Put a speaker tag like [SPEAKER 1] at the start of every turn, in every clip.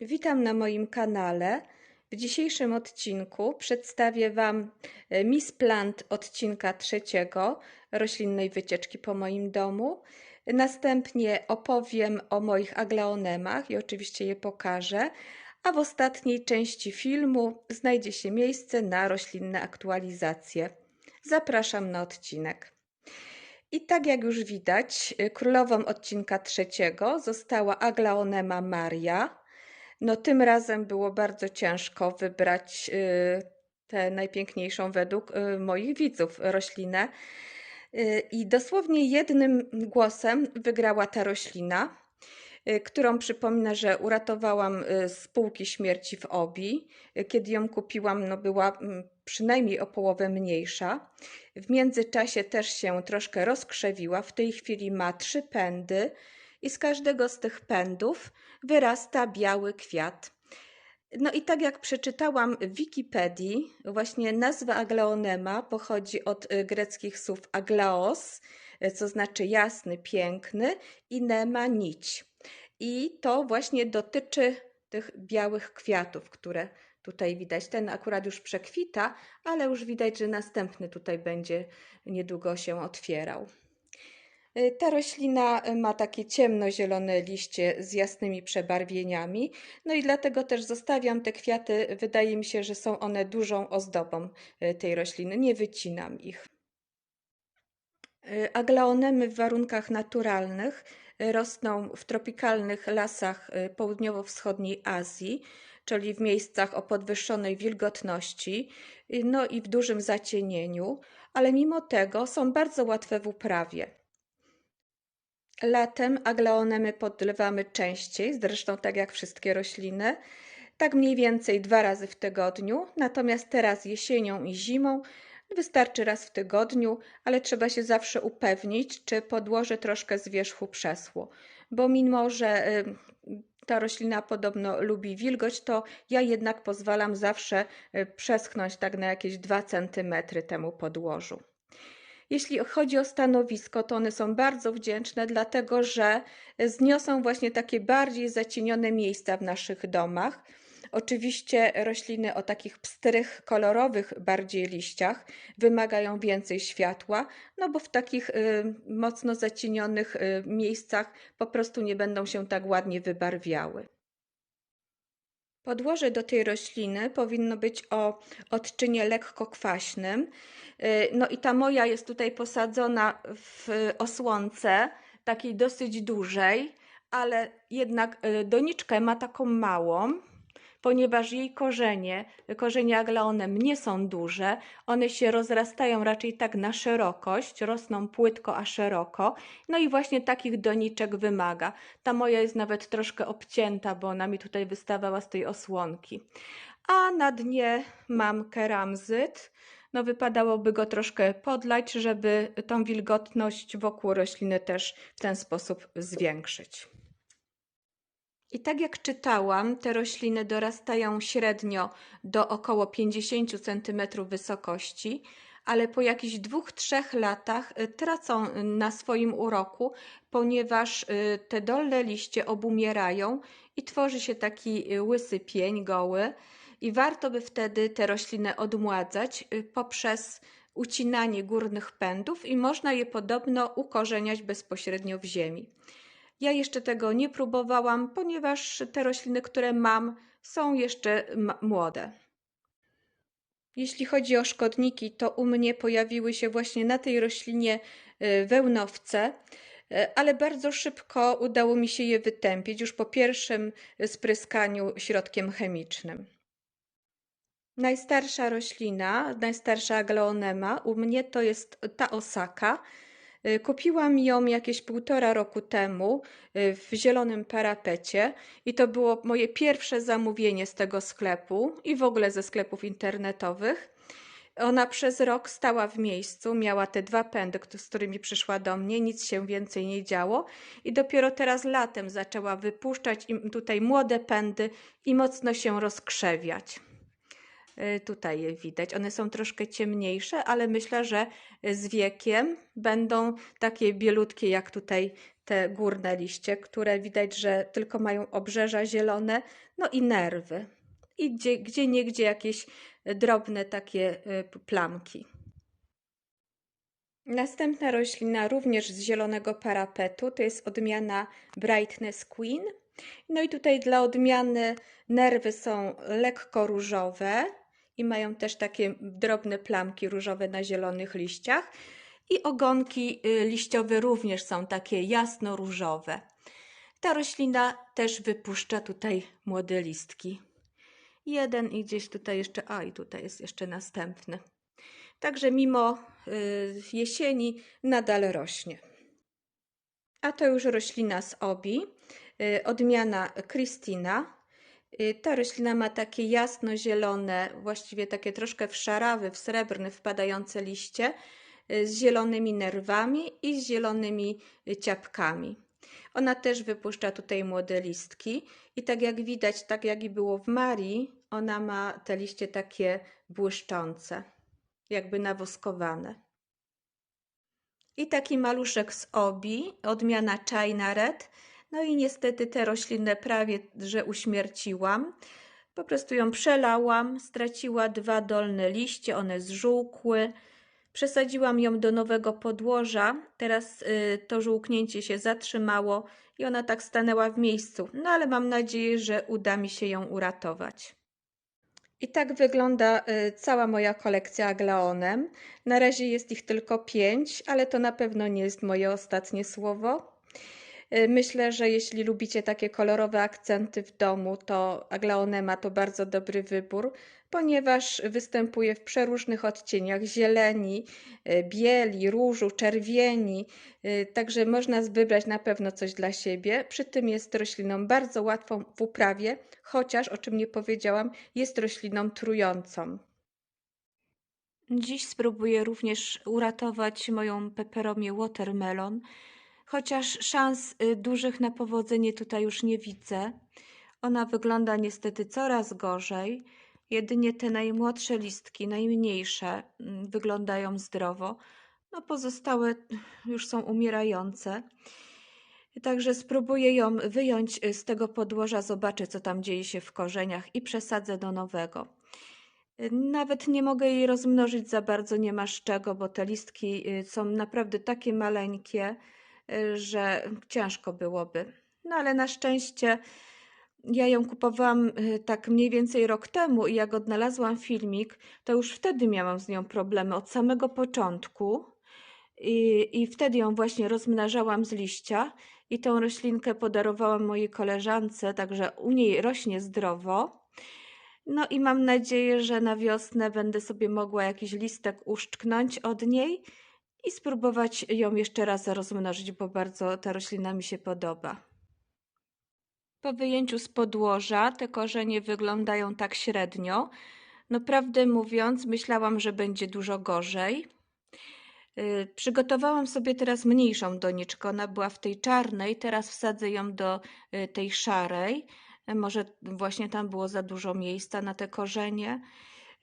[SPEAKER 1] Witam na moim kanale. W dzisiejszym odcinku przedstawię Wam e, Miss Plant odcinka trzeciego roślinnej wycieczki po moim domu. Następnie opowiem o moich aglaonemach i oczywiście je pokażę. A w ostatniej części filmu znajdzie się miejsce na roślinne aktualizacje. Zapraszam na odcinek. I tak jak już widać, e, królową odcinka trzeciego została Aglaonema Maria no tym razem było bardzo ciężko wybrać y, tę najpiękniejszą według y, moich widzów roślinę. Y, I dosłownie jednym głosem wygrała ta roślina, którą przypomnę, że uratowałam z półki śmierci w Obi. Kiedy ją kupiłam, no była mm, przynajmniej o połowę mniejsza. W międzyczasie też się troszkę rozkrzewiła. W tej chwili ma trzy pędy i z każdego z tych pędów wyrasta biały kwiat. No i tak jak przeczytałam w Wikipedii, właśnie nazwa aglaonema pochodzi od y, greckich słów aglaos, y, co znaczy jasny, piękny, i nema nić. I to właśnie dotyczy tych białych kwiatów, które tutaj widać. Ten akurat już przekwita, ale już widać, że następny tutaj będzie niedługo się otwierał. Y, ta roślina y, ma takie ciemnozielone liście z jasnymi przebarwieniami, no i dlatego też zostawiam te kwiaty. Wydaje mi się, że są one dużą ozdobą y, tej rośliny, nie wycinam ich. Aglaonemy w warunkach naturalnych rosną w tropikalnych lasach południowo-wschodniej Azji, czyli w miejscach o podwyższonej wilgotności, no i w dużym zacienieniu, ale mimo tego są bardzo łatwe w uprawie. Latem aglaonemy podlewamy częściej, zresztą tak jak wszystkie rośliny, tak mniej więcej dwa razy w tygodniu, natomiast teraz jesienią i zimą wystarczy raz w tygodniu, ale trzeba się zawsze upewnić, czy podłoże troszkę z wierzchu przeschło, bo mimo, że y, ta roślina podobno lubi wilgoć, to ja jednak pozwalam zawsze y, przeschnąć tak na jakieś 2 cm temu podłożu. Jeśli chodzi o stanowisko, to one są bardzo wdzięczne, dlatego że zniosą właśnie takie bardziej zacienione miejsca w naszych domach. Oczywiście rośliny o takich pstrych, kolorowych bardziej liściach wymagają więcej światła, no bo w takich y, mocno zacienionych y, miejscach po prostu nie będą się tak ładnie wybarwiały. Podłoże do tej rośliny powinno być o odczynie lekko kwaśnym. Y, no i ta moja jest tutaj posadzona w osłonce, takiej dosyć dużej, ale jednak y, doniczkę ma taką małą, ponieważ jej korzenie, korzenie aglaonem nie są duże, one się rozrastają raczej tak na szerokość, rosną płytko a szeroko, no i właśnie takich doniczek wymaga. Ta moja jest nawet troszkę obcięta, bo ona mi tutaj wystawała z tej osłonki. A na dnie mam keramzyt, no wypadałoby go troszkę podlać, żeby tą wilgotność wokół rośliny też w ten sposób zwiększyć. I tak jak czytałam, te rośliny dorastają średnio do około 50 cm wysokości, ale po jakichś dwóch, trzech latach y, tracą na swoim uroku, ponieważ y, te dolne liście obumierają i tworzy się taki y, łysy pień goły i warto by wtedy te rośliny odmładzać poprzez ucinanie górnych pędów i można je podobno ukorzeniać bezpośrednio w ziemi. Ja jeszcze tego nie próbowałam, ponieważ te rośliny, które mam, są jeszcze młode. Jeśli chodzi o szkodniki, to u mnie pojawiły się właśnie na tej roślinie y, wełnowce, y, ale bardzo szybko udało mi się je wytępić już po pierwszym spryskaniu środkiem chemicznym. Najstarsza roślina, najstarsza aglaonema u mnie to jest ta osaka, Y, kupiłam ją jakieś półtora roku temu y, w zielonym parapecie i to było moje pierwsze zamówienie z tego sklepu i w ogóle ze sklepów internetowych. Ona przez rok stała w miejscu, miała te dwa pędy, z którymi przyszła do mnie, nic się więcej nie działo i dopiero teraz latem zaczęła wypuszczać tutaj młode pędy i mocno się rozkrzewiać. Y, tutaj je widać. One są troszkę ciemniejsze, ale myślę, że z wiekiem będą takie bielutkie jak tutaj te górne liście, które widać, że tylko mają obrzeża zielone, no i nerwy. I gdzie, gdzie niegdzie jakieś drobne takie plamki. Następna roślina również z zielonego parapetu to jest odmiana Brightness Queen. No i tutaj dla odmiany nerwy są lekko różowe i mają też takie drobne plamki różowe na zielonych liściach. I ogonki y, liściowe również są takie jasno-różowe. Ta roślina też wypuszcza tutaj młode listki. Jeden i gdzieś tutaj jeszcze, a i tutaj jest jeszcze następny. Także mimo y, jesieni nadal rośnie. A to już roślina z obi, y, odmiana Christina. Y, ta roślina ma takie jasno-zielone, właściwie takie troszkę w szarawy, w srebrny wpadające liście z zielonymi nerwami i z zielonymi ciapkami. Ona też wypuszcza tutaj młode listki i tak jak widać, tak jak i było w Marii, ona ma te liście takie błyszczące jakby nawoskowane. I taki maluszek z obi, odmiana China Red. No i niestety te rośliny prawie, że uśmierciłam. Po prostu ją przelałam, straciła dwa dolne liście, one zżółkły. Przesadziłam ją do nowego podłoża, teraz y, to żółknięcie się zatrzymało i ona tak stanęła w miejscu. No ale mam nadzieję, że uda mi się ją uratować. I tak wygląda y, cała moja kolekcja aglaonem. Na razie jest ich tylko pięć, ale to na pewno nie jest moje ostatnie słowo. Y, myślę, że jeśli lubicie takie kolorowe akcenty w domu, to Aglaonema to bardzo dobry wybór, ponieważ występuje w przeróżnych odcieniach zieleni, y, bieli, różu, czerwieni, y, także można wybrać na pewno coś dla siebie. Przy tym jest rośliną bardzo łatwą w uprawie, chociaż, o czym nie powiedziałam, jest rośliną trującą. Dziś spróbuję również uratować moją peperomię watermelon, chociaż szans y, dużych na powodzenie tutaj już nie widzę. Ona wygląda niestety coraz gorzej. Jedynie te najmłodsze listki, najmniejsze, mm, wyglądają zdrowo. No pozostałe już są umierające. Także spróbuję ją wyjąć y, z tego podłoża, zobaczę co tam dzieje się w korzeniach i przesadzę do nowego. Y, nawet nie mogę jej rozmnożyć za bardzo, nie ma z czego, bo te listki są naprawdę takie maleńkie, że ciężko byłoby. No ale na szczęście ja ją kupowałam y, tak mniej więcej rok temu i jak odnalazłam filmik, to już wtedy miałam z nią problemy od samego początku. I, I wtedy ją właśnie rozmnażałam z liścia i tą roślinkę podarowałam mojej koleżance, także u niej rośnie zdrowo. No i mam nadzieję, że na wiosnę będę sobie mogła jakiś listek uszczknąć od niej i spróbować ją jeszcze raz rozmnożyć, bo bardzo ta roślina mi się podoba. Po wyjęciu z podłoża te korzenie wyglądają tak średnio. No prawdę mówiąc, myślałam, że będzie dużo gorzej. Yy, przygotowałam sobie teraz mniejszą doniczkę. Ona była w tej czarnej, teraz wsadzę ją do yy, tej szarej. Może właśnie tam było za dużo miejsca na te korzenie.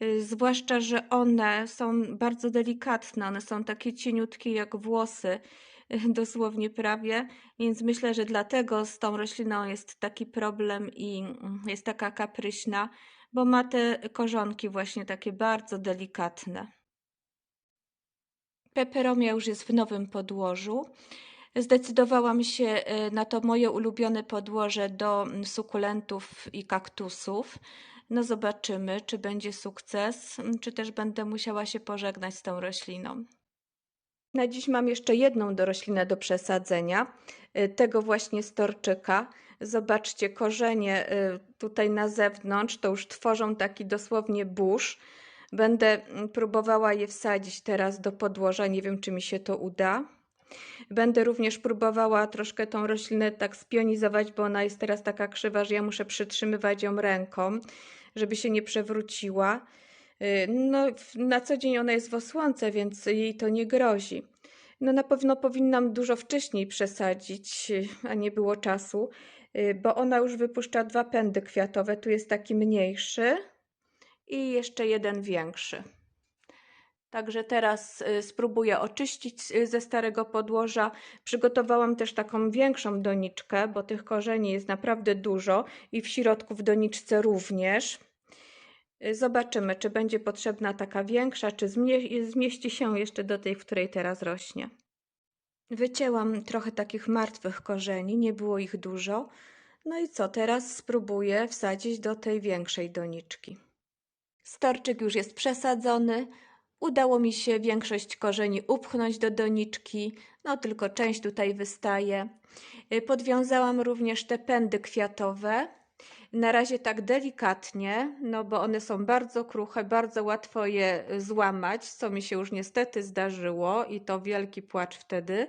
[SPEAKER 1] Y, zwłaszcza, że one są bardzo delikatne, one są takie cieniutkie jak włosy, dosłownie prawie, więc myślę, że dlatego z tą rośliną jest taki problem i mm, jest taka kapryśna, bo ma te korzonki właśnie takie bardzo delikatne. Peperomia już jest w nowym podłożu. Zdecydowałam się y, na to moje ulubione podłoże do mm, sukulentów i kaktusów. No zobaczymy, czy będzie sukces, czy też będę musiała się pożegnać z tą rośliną. Na dziś mam jeszcze jedną roślinę do przesadzenia, y, tego właśnie storczyka. Zobaczcie, korzenie y, tutaj na zewnątrz to już tworzą taki dosłownie burz. Będę próbowała je wsadzić teraz do podłoża, nie wiem czy mi się to uda. Będę również próbowała troszkę tą roślinę tak spionizować, bo ona jest teraz taka krzywa, że ja muszę przytrzymywać ją ręką, żeby się nie przewróciła. Y, no, na co dzień ona jest w osłonce, więc jej to nie grozi. No na pewno powinnam dużo wcześniej przesadzić, a nie było czasu, y, bo ona już wypuszcza dwa pędy kwiatowe. Tu jest taki mniejszy i jeszcze jeden większy. Także teraz y, spróbuję oczyścić y, ze starego podłoża. Przygotowałam też taką większą doniczkę, bo tych korzeni jest naprawdę dużo i w środku w doniczce również. Y, zobaczymy, czy będzie potrzebna taka większa, czy zmie zmieści się jeszcze do tej, w której teraz rośnie. Wycięłam trochę takich martwych korzeni, nie było ich dużo. No i co, teraz spróbuję wsadzić do tej większej doniczki. Storczyk już jest przesadzony. Udało mi się większość korzeni upchnąć do doniczki, no tylko część tutaj wystaje. Y, podwiązałam również te pędy kwiatowe. Na razie tak delikatnie, no bo one są bardzo kruche, bardzo łatwo je złamać, co mi się już niestety zdarzyło i to wielki płacz wtedy.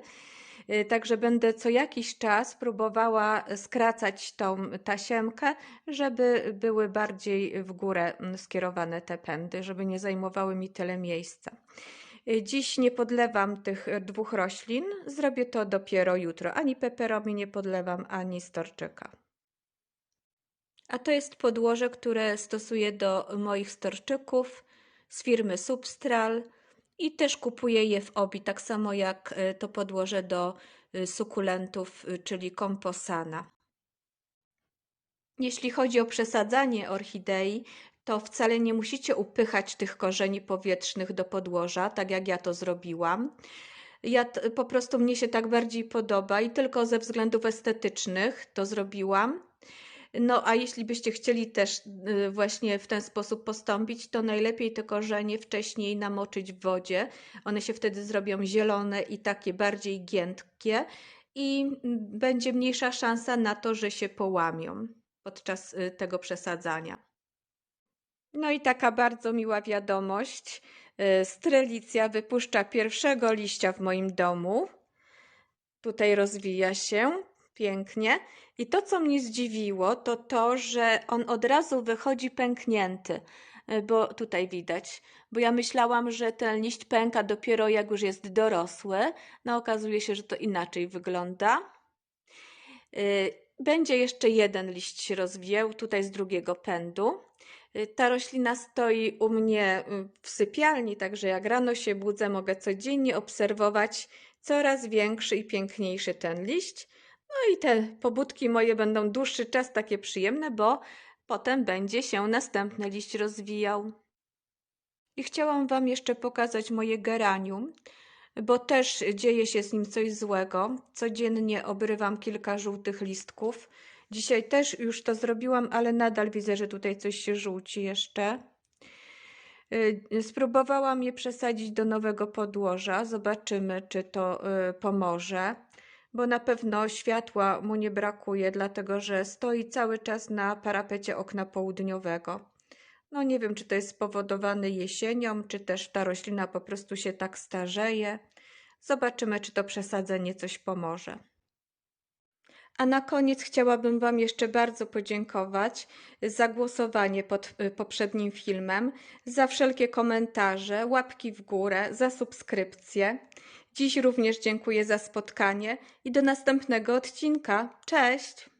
[SPEAKER 1] Y, także będę co jakiś czas próbowała skracać tą tasiemkę, żeby były bardziej w górę mm, skierowane te pędy, żeby nie zajmowały mi tyle miejsca. Y, dziś nie podlewam tych dwóch roślin, zrobię to dopiero jutro. Ani peperomi nie podlewam, ani storczyka. A to jest podłoże, które stosuję do moich storczyków z firmy Substral i też kupuję je w obi, tak samo jak e, to podłoże do e, sukulentów, e, czyli komposana. Jeśli chodzi o przesadzanie orchidei, to wcale nie musicie upychać tych korzeni powietrznych do podłoża, tak jak ja to zrobiłam. Ja po prostu mnie się tak bardziej podoba i tylko ze względów estetycznych to zrobiłam. No a jeśli byście chcieli też y, właśnie w ten sposób postąpić, to najlepiej te korzenie wcześniej namoczyć w wodzie. One się wtedy zrobią zielone i takie bardziej giętkie i będzie mniejsza szansa na to, że się połamią podczas y, tego przesadzania. No i taka bardzo miła wiadomość. Y, strelicja wypuszcza pierwszego liścia w moim domu. Tutaj rozwija się pięknie. I to, co mnie zdziwiło, to to, że on od razu wychodzi pęknięty, e, bo tutaj widać. Bo ja myślałam, że ten liść pęka dopiero jak już jest dorosły. No okazuje się, że to inaczej wygląda. E, będzie jeszcze jeden liść się rozwijał, tutaj z drugiego pędu. E, ta roślina stoi u mnie w sypialni, także jak rano się budzę, mogę codziennie obserwować coraz większy i piękniejszy ten liść. No i te pobudki moje będą dłuższy czas takie przyjemne, bo potem będzie się następny liść rozwijał. I chciałam Wam jeszcze pokazać moje geranium, bo też dzieje się z nim coś złego. Codziennie obrywam kilka żółtych listków. Dzisiaj też już to zrobiłam, ale nadal widzę, że tutaj coś się żółci jeszcze. Y, spróbowałam je przesadzić do nowego podłoża. Zobaczymy, czy to y, pomoże bo na pewno światła mu nie brakuje, dlatego że stoi cały czas na parapecie okna południowego. No nie wiem, czy to jest spowodowane jesienią, czy też ta roślina po prostu się tak starzeje. Zobaczymy, czy to przesadzenie coś pomoże. A na koniec chciałabym Wam jeszcze bardzo podziękować za głosowanie pod y, poprzednim filmem, za wszelkie komentarze, łapki w górę, za subskrypcję. Dziś również dziękuję za spotkanie i do następnego odcinka. Cześć!